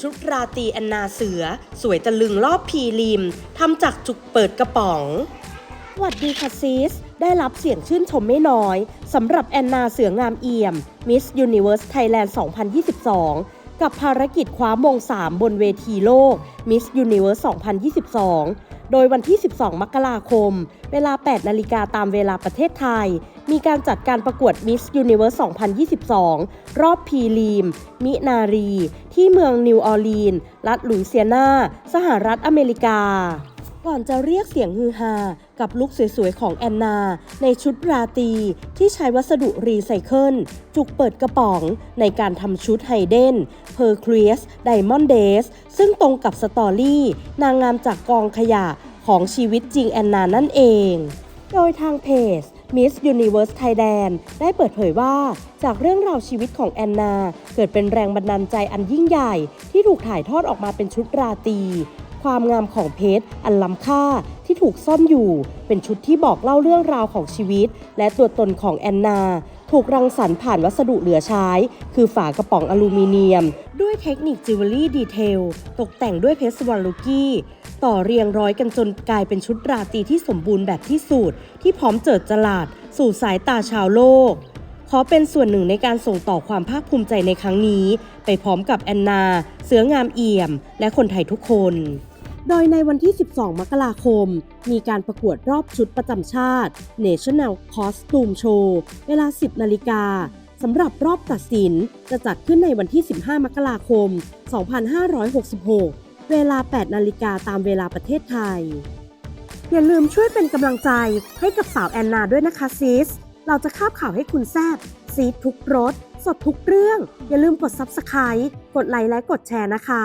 ชุดราตรีแอนนาเสือ สวยตะลึงรอบพีริมทำจากจุกเปิดกระป๋องสวัสดีค่ะซีส ได้รับเสียงชื่นชมไม่น้อยสำหรับแอนนาเสืองามเอี่ยม Miss Universe Thailand 2022 กับภารกิจคว้ามง 3 บนเวทีโลก Miss Universe 2022 โดยวันที่ 12 มกราคม เวลา 8 นาฬิกาตามเวลาประเทศไทย มีการจัดการประกวด Miss Universe 2022 รอบพีรีม มินารี ที่เมืองนิวออร์ลีนส์รัฐลุยเซียนา สหรัฐอเมริกา ก่อนจะเรียกเสียงฮือฮากับลุคสวยๆ ของแอนนา ในชุดราตรีที่ใช้วัสดุรีไซเคิล จุกเปิดกระป๋องในการทำชุดไฮเดนเพอร์ครีสไดมอนด์เดสซึ่งตรงกับสตอรี่ นางงามจากกองขยะของชีวิตจริงแอนนานั่นเอง โดยทางเพจ Miss Universe Thailand ได้เปิดเผยว่า จากเรื่องราวชีวิตของแอนนา เกิดเป็นแรงบันดาลใจอันยิ่งใหญ่ ที่ถูกถ่ายทอดออกมาเป็นชุดราตรี ความงามของเพชรอันล้ำค่าที่ถูกซ่อนอยู่ เป็นชุดที่บอกเล่าเรื่องราวของชีวิต และตัวตนของแอนนา ถูกรังสรรค์ผ่านวัสดุเหลือใช้ คือฝากระป๋องอลูมิเนียม ด้วยเทคนิคจิวเวลรี่ดีเทล ตกแต่งด้วยเพชรสวรรลูกี้ต่อเรียงร้อยกันจนกลายเป็นชุดราตรีที่สมบูรณ์แบบที่สุดที่พร้อมเจิดจลาด สู่สายตาชาวโลก ขอเป็นส่วนหนึ่งในการส่งต่อความภาคภูมิใจในครั้งนี้ ไปพร้อมกับแอนนา เสืองามเอี่ยม และคนไทยทุกคน โดยในวันที่ 12 มกราคม มีการประกวดรอบชุดประจำชาติ National Costume Show เวลา 10 นาฬิกาสำหรับรอบตัดสินจะจัดขึ้นในวันที่ 15 มกราคม 2566 เวลา 8 นาฬิกาตามเวลาประเทศไทย อย่าลืมช่วยเป็นกำลังใจให้กับสาวแอนนาด้วยนะคะซิส เราจะคาบข่าวให้คุณแซบซีทุกรสสดทุกเรื่อง อย่าลืมกด Subscribe กดไลค์และกดแชร์นะคะ